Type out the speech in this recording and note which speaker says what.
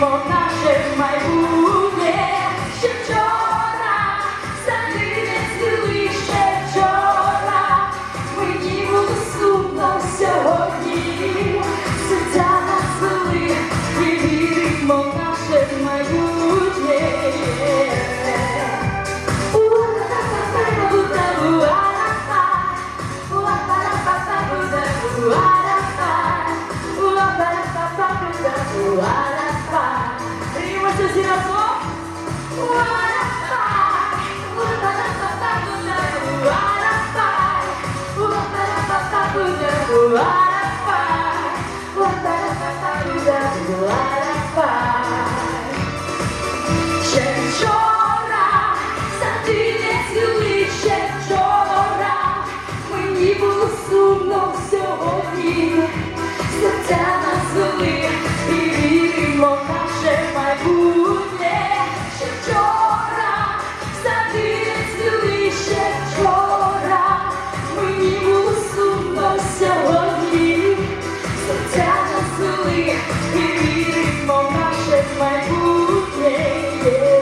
Speaker 1: покаже майбутнє, ще вчора, закинець сили ще вчора, мені було сумно сьогодні, серця нас вели, і віримо в наше майбутнє. Wow. What a fight, what a fight, what a fight Teraz zły i milik, bo nasze zmajmuje.